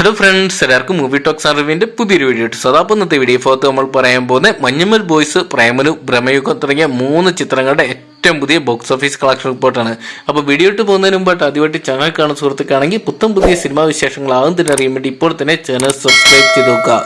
Hello friends എല്ലാവർക്കും movie talks അറിവിന്റെ പുതിയൊരു വീഡിയോ ഇട്ടു സോ അപ്പോൾ ഇന്നത്തെ വീഡിയോ ഫോർത്ത് നമ്മൾ പറയാൻ പോകുന്നത് മഞ്ഞുമൽ ബോയ്സ് പ്രേമലു ഭ്രമയുഗം തുടങ്ങിയ മൂന്ന് ചിത്രങ്ങളുടെ ഏറ്റവും പുതിയ ബോക്സ് ഓഫീസ് കളക്ഷൻ റിപ്പോർട്ടാണ് അപ്പോൾ വീഡിയോ ഇട്ട് പോകുന്നതിന് മുമ്പായിട്ട് ആദ്യമായിട്ട് ചാനൽ കാണുന്ന സുഹൃത്തുക്കാണെങ്കിൽ പുത്തം പുതിയ സിനിമാ വിശേഷങ്ങൾ ആകും തന്നെ അറിയാൻ വേണ്ടി ഇപ്പോൾ തന്നെ ചാനൽ സബ്സ്ക്രൈബ് ചെയ്ത് നോക്കുക.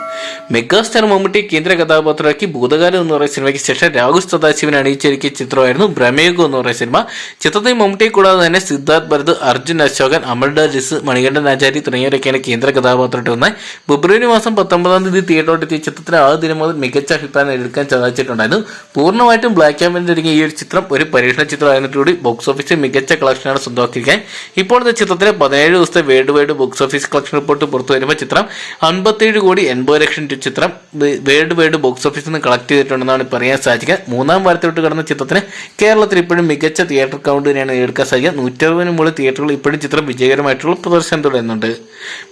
മെഗാസ്റ്റാർ മമ്മൂട്ടി കേന്ദ്ര കഥാപാത്രമാക്കി ഭൂതകാലം എന്ന് പറയുന്ന സിനിമയ്ക്ക് ശേഷം രാഹുൽ സദാശിവൻ അണിയിച്ചൊരുക്കിയ ചിത്രമായിരുന്നു ബ്രഹ്മയുഗം എന്ന് പറയുന്ന സിനിമ ചിത്രത്തിൽ മമ്മൂട്ടിയെ കൂടാതെ തന്നെ സിദ്ധാർത്ഥ് ഭരത് അർജുൻ അശോകൻ അമൽഡ ജിസ് മണികണ്ഠൻ ആചാരി തുടങ്ങിയവരൊക്കെയാണ് കേന്ദ്ര കഥാപാത്രമായിട്ട് വന്നത്. ഫെബ്രുവരി മാസം പത്തൊമ്പതാം തീയതി തിയേറ്ററോടെത്തിയ ചിത്രത്തിന് ആ ദിനം മുതൽ മികച്ച അഭിപ്രായം എടുക്കാൻ സാധിച്ചിട്ടുണ്ടായിരുന്നു പൂർണമായിട്ടും ബ്ലാക്ക് ആൻഡ് വൈറ്റ് ഈ ഒരു ചിത്രം ഒരു പരീക്ഷണ ചിത്രമായിരുന്നിട്ട് കൂടി ബോക്സ് ഓഫീസിൽ മികച്ച കളക്ഷനാണ് സ്വന്തമാക്കിയിരിക്കാൻ. ഇപ്പോഴത്തെ ചിത്രത്തിലെ പതിനേഴ് ദിവസത്തെ world wide box office collection report പുറത്തു വരുമ്പോൾ ചിത്രം അൻപത്തേഴ് കോടി എൺപത് ലക്ഷം ചിത്രം വേൾഡ് വൈഡ് ബോക്സ് ഓഫീസിൽ നിന്ന് കളക്ട് ചെയ്തിട്ടുണ്ടെന്നാണ് പറയാൻ സാധിക്കുക. മൂന്നാം വാരത്തിലോട്ട് കടന്ന ചിത്രത്തിന് കേരളത്തിൽ ഇപ്പോഴും മികച്ച തിയേറ്റർ കൗണ്ട് തന്നെയാണ് എടുക്കാൻ സാധിക്കുക. നൂറ്ററുപതിന് മുകളിൽ തിയേറ്ററുകൾ ഇപ്പോഴും ചിത്രം വിജയകരമായിട്ടുള്ള പ്രദർശനം തുടരുന്നുണ്ട്.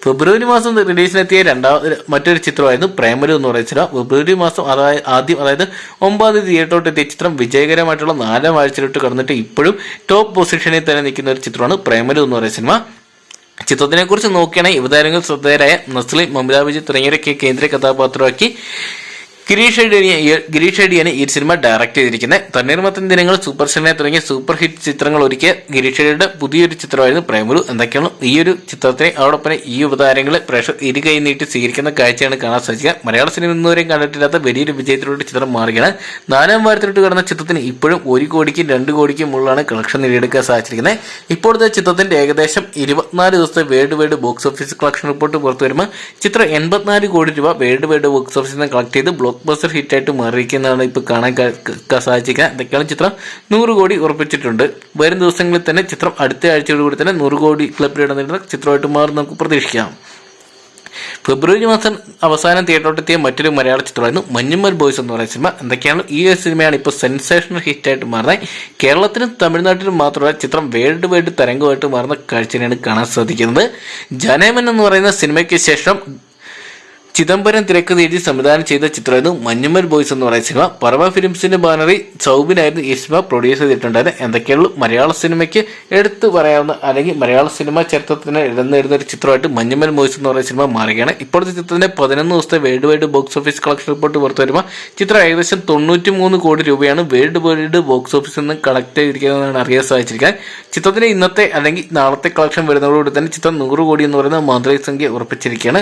ഫെബ്രുവരി മാസം റിലീസിനെത്തിയ രണ്ടാമത് മറ്റൊരു ചിത്രമായിരുന്നു പ്രേമലു എന്ന് പറയുന്ന ചിത്രം. ഫെബ്രുവരി മാസം അതായത് ആദ്യം അതായത് ഒമ്പതാം തീയതി തിയേറ്ററോട്ട് എത്തിയ ചിത്രം വിജയകരമായിട്ടുള്ള നാലാം ആഴ്ചയിലോട്ട് കടന്നിട്ട് ഇപ്പോഴും ടോപ്പ് പൊസിഷനിൽ തന്നെ നിൽക്കുന്ന ഒരു ചിത്രമാണ് പ്രേമലു എന്ന് പറയുന്ന സിനിമ ചിത്രത്തിനെക്കുറിച്ച് നോക്കുകയാണെങ്കിൽ യുവതാരങ്ങൾ ശ്രദ്ധേയരായ നസ്ലിം മമതാ വിജയ് തുടങ്ങിയവരൊക്കെ കേന്ദ്ര കഥാപാത്രമാക്കി ഗിരീഷ് ഷെഡിയെ ഗിരീഷ് ഈ സിനിമ ഡയറക്ട് ചെയ്തിരിക്കുന്നത് തണ്ണീർമത്തൻ ദിനങ്ങൾ സൂപ്പർ സിനിമയെ തുടങ്ങിയ സൂപ്പർ ഹിറ്റ് ചിത്രങ്ങൾ ഒരുക്കിയ ഗിരീഷ് ഷെഡിയുടെ പുതിയൊരു ചിത്രമായിരുന്നു പ്രേമലു എന്തൊക്കെയാണ് ഈ ഒരു ചിത്രത്തെ അതോടൊപ്പം ഈ ഉപതാരങ്ങൾ പ്രേക്ഷകർ ഇരു കൈ നീട്ടി സ്വീകരിക്കുന്ന കാഴ്ചയാണ് കാണാൻ സാധിക്കുക. മലയാള സിനിമ ഇന്നുവരെയും കണ്ടിട്ടില്ലാത്ത വലിയൊരു വിജയത്തിലൂടെ ചിത്രം മാറുകയാണ്. നാലാം വാരത്തിലോട്ട് കടന്ന ചിത്രത്തിന് ഇപ്പോഴും ഒരു കോടിക്കും രണ്ട് കോടിക്കും മുകളിലാണ് കളക്ഷൻ നേടിയെടുക്കാൻ സാധിച്ചിരിക്കുന്നത് ഇപ്പോഴത്തെ ചിത്രത്തിന്റെ ഏകദേശം ഇരുപത്തിനാല് ദിവസത്തെ world wide box office collection report പുറത്തു വരുമ്പോൾ ചിത്രം എൺപത്തിനാല് കോടി രൂപ വേൾഡ് വൈഡ് ബോക്സ് ഓഫീസിൽ നിന്ന് കളക്ട് ചെയ്ത് ബ്ലോക്ക് ബസ്റ്റർ ഹിറ്റായിട്ട് മാറിയിരിക്കുന്നതാണ് ഇപ്പോൾ കാണാൻ ക- ക- ഇതൊക്കെയാണ് ചിത്രം. നൂറ് കോടി ഉറപ്പിച്ചിട്ടുണ്ട്. വരും ദിവസങ്ങളിൽ തന്നെ ചിത്രം അടുത്ത ആഴ്ചയോടുകൂടി തന്നെ നൂറ് കോടി ക്ലബിൽ ഇടം നേടുന്ന ചിത്രമായിട്ട് മാറും നമുക്ക് പ്രതീക്ഷിക്കാം. ഫെബ്രുവരി മാസം അവസാനം തിയേറ്ററോട്ടെത്തിയ മറ്റൊരു മലയാള ചിത്രമായിരുന്നു മഞ്ഞുമ്മൽ ബോയ്സ് എന്ന് പറയുന്ന സിനിമ. എന്തൊക്കെയാണ്? ഈ ഒരു സിനിമയാണ് ഇപ്പോൾ സെൻസേഷണൽ ഹിറ്റായിട്ട് മാറുന്നത്. കേരളത്തിനും തമിഴ്നാട്ടിലും മാത്രമല്ല ചിത്രം വേൾഡ് വൈഡ് തരംഗമായിട്ട് മാറുന്ന കാഴ്ചയാണ് കാണാൻ സാധിക്കുന്നത്. ജനമൻ എന്ന് പറയുന്ന സിനിമയ്ക്ക് ശേഷം ചിദംബരം തിരക്കഥ എഴുതി സംവിധാനം ചെയ്ത ചിത്രമായിരുന്നു മഞ്ഞുമ്മൽ ബോയ്സ് എന്ന് പറയുന്ന സിനിമ. പറവ ഫിലിംസിന്റെ ബാനറിൽ സൗബിനായിരുന്നു ഈ സിനിമ പ്രൊഡ്യൂസ് ചെയ്തിട്ടുണ്ടായിരുന്നത് എന്തൊക്കെയുള്ളൂ? മലയാള സിനിമയ്ക്ക് എടുത്തു പറയാവുന്ന അല്ലെങ്കിൽ മലയാള സിനിമ ചരിത്രത്തിന് ഇടന്നിടുന്ന ഒരു ചിത്രമായിട്ട് മഞ്ഞുമ്മൽ ബോയ്സ് എന്ന് പറയുന്ന സിനിമ മാറുകയാണ്. ഇപ്പോഴത്തെ ചിത്രത്തിന്റെ പതിനൊന്ന് ദിവസത്തെ world wide box office collection report പുറത്തു വരുമ്പോൾ ചിത്രം ഏകദേശം തൊണ്ണൂറ്റി മൂന്ന് കോടി രൂപയാണ് വേൾഡ് വൈഡ് ബോക്സ് ഓഫീസിൽ നിന്ന് കളക്ട് ചെയ്തിരിക്കുന്നതെന്നാണ് അറിയാൻ സാധിച്ചിരിക്കാൻ ചിത്രത്തിന്റെ ഇന്നത്തെ അല്ലെങ്കിൽ നാളത്തെ കളക്ഷൻ വരുന്നതോടുകൂടി തന്നെ ചിത്രം നൂറ് കോടി എന്ന് പറയുന്ന മാന്ത്രിക സംഖ്യ ഉറപ്പിച്ചിരിക്കുകയാണ്.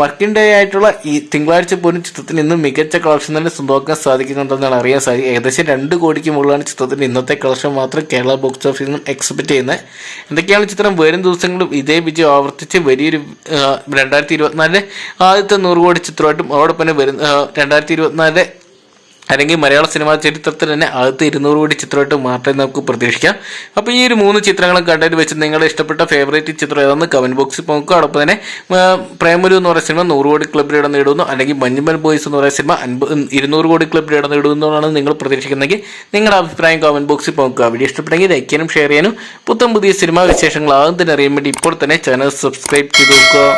വർക്കിംഗ് ആയിട്ടുള്ള ഈ തിങ്കളാഴ്ച പോലും ചിത്രത്തിന് ഇന്ന് മികച്ച കളക്ഷൻ തന്നെ സ്വന്തമാക്കാൻ സാധിക്കുന്നുണ്ടെന്നാണ് അറിയാൻ സാധിക്കും ഏകദേശം രണ്ട് കോടിക്ക് മുകളിലാണ് ചിത്രത്തിന്റെ ഇന്നത്തെ കളക്ഷൻ മാത്രം കേരള ബോക്സ് ഓഫീസിൽ നിന്നും എക്സ്പെക്ട് ചെയ്യുന്നത്. എന്തൊക്കെയാണ് ചിത്രം? വരും ദിവസങ്ങളും ഇതേ വിജയം ആവർത്തിച്ച് വലിയൊരു രണ്ടായിരത്തി ഇരുപത്തിനാലിലെ ആദ്യത്തെ നൂറ് കോടി ചിത്രമായിട്ടും അതോടൊപ്പം വരുന്ന രണ്ടായിരത്തി ഇരുപത്തിനാലിലെ അല്ലെങ്കിൽ മലയാള സിനിമാ ചരിത്രത്തിൽ തന്നെ ആദ്യത്തെ ഇരുന്നൂറ് കോടി ചിത്രമായിട്ട് മാറ്റേ നമുക്ക് പ്രതീക്ഷിക്കാം. അപ്പോൾ ഈ ഒരു മൂന്ന് ചിത്രങ്ങളും കണ്ടതിൽ വെച്ച് നിങ്ങളുടെ ഇഷ്ടപ്പെട്ട ഫേവറേറ്റ് ചിത്രം ഏതാണെന്ന് കമന്റ് ബോക്സിൽ നോക്കുക. അതോടൊപ്പം തന്നെ പ്രേമരു എന്ന് പറയുന്ന സിനിമ നൂറ് കോടി ക്ലബിൽ ഇടം നേടുന്നു. അല്ലെങ്കിൽ മഞ്ഞുമൽ ബോയ്സ് എന്ന് പറയുന്ന സിനിമ അൻപത് ഇരുന്നൂറ് കോടി ക്ലബിൽ ഇടം നേടുന്നതാണ് നിങ്ങൾ പ്രതീക്ഷിക്കുന്നതെങ്കിൽ നിങ്ങളുടെ അഭിപ്രായം കമന്റ് ബോക്സിൽ നോക്കുക. വീഡിയോ ഇഷ്ടപ്പെട്ടെങ്കിൽ ലൈക്ക് ചെയ്യാനും ഷെയർ ചെയ്യാനും. പുത്തം പുതിയ സിനിമാ വിശേഷങ്ങൾ ആദ്യം തന്നെ അറിയാൻ വേണ്ടി ഇപ്പോൾ തന്നെ ചാനൽ സബ്സ്ക്രൈബ് ചെയ്ത് നോക്കുക.